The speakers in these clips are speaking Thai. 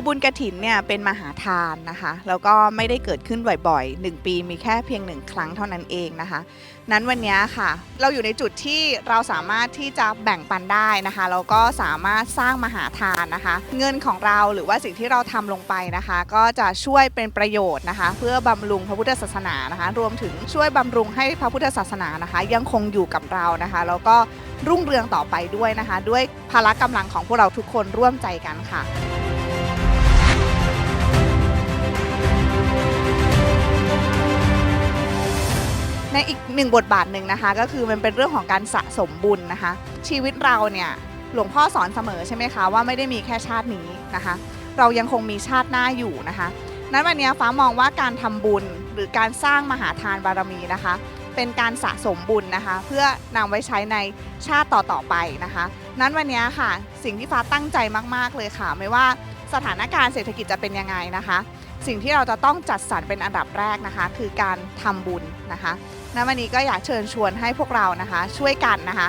คือบุญกระถินเนี่ยเป็นมหาทานนะคะ แล้วก็ไม่ได้เกิดขึ้นบ่อยๆ 1 ปีมีแค่เพียงหนึ่งครั้งเท่านั้นเองนะคะ นั้นวันนี้ค่ะ เราอยู่ในจุดที่เราสามารถที่จะแบ่งปันได้นะคะแล้วก็สามารถสร้างมหาทานนะคะ เงินของเราหรือว่าสิ่งที่เราทำลงไปนะคะ ก็จะช่วยเป็นประโยชน์นะคะ เพื่อบำรุงพระพุทธศาสนานะคะ รวมถึงช่วยบำรุงให้พระพุทธศาสนานะคะ ยังคงอยู่กับเรานะคะ แล้วก็รุ่งเรืองต่อไปด้วยนะคะ ด้วยพละกำลังของพวกเราทุกคนร่วมใจกันค่ะ อีกหนึ่งบทบาทหนึ่งนะคะ ก็คือมันเป็นเรื่องของการสะสมบุญนะคะ ชีวิตเราเนี่ยหลวงพ่อสอนเสมอใช่ไหมคะว่าไม่ได้มีแค่ชาตินี้นะคะ เรายังคงมีชาติหน้าอยู่นะคะ นั้นวันนี้ฟ้ามองว่าการทำบุญหรือการสร้างมหาทานบารมีนะคะ เป็นการสะสมบุญนะคะ เพื่อนำไว้ใช้ในชาติต่อๆไปนะคะ นั้นวันนี้ค่ะ สิ่งที่ฟ้าตั้งใจมากๆเลยค่ะ ไม่ว่าสถานการณ์เศรษฐกิจจะเป็นยังไงนะคะ สิ่งที่เราจะต้องจัดสรรเป็นอันดับแรกนะคะ คือการทำบุญนะคะณวันนี้ก็อยากเชิญชวนให้พวกเรานะคะ ช่วยกันนะคะ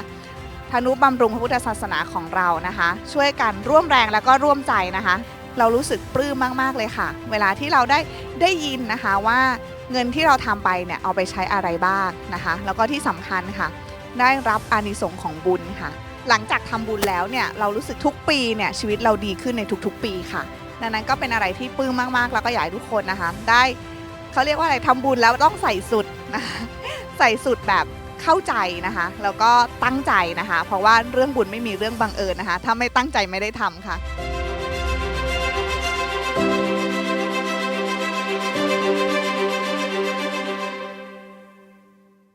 ธนุบำรุงพระพุทธศาสนาของเรานะคะ ช่วยกันร่วมแรงแล้วก็ร่วมใจนะคะ เรารู้สึกปลื้มมากๆเลยค่ะ เวลาที่เราได้ได้ยินนะคะว่าเงินที่เราทำไปเนี่ยเอาไปใช้อะไรบ้างนะคะ แล้วก็ที่สำคัญค่ะ ได้รับอานิสงส์ของบุญค่ะ หลังจากทำบุญแล้วเนี่ยเรารู้สึกทุกปีเนี่ยชีวิตเราดีขึ้นในทุกๆ ปีค่ะ ดังนั้นก็เป็นอะไรที่ปลื้มมากๆ แล้วก็อยากให้ทุกคนนะคะ ได้เขาเรียกว่าอะไรทำบุญแล้วต้องใส่สุดนะใส่สุดแบบเข้าใจนะคะแล้วก็ตั้งใจนะคะ เพราะว่าเรื่องบุญไม่มีเรื่องบังเอิญนะคะ ถ้าไม่ตั้งใจไม่ได้ทำค่ะ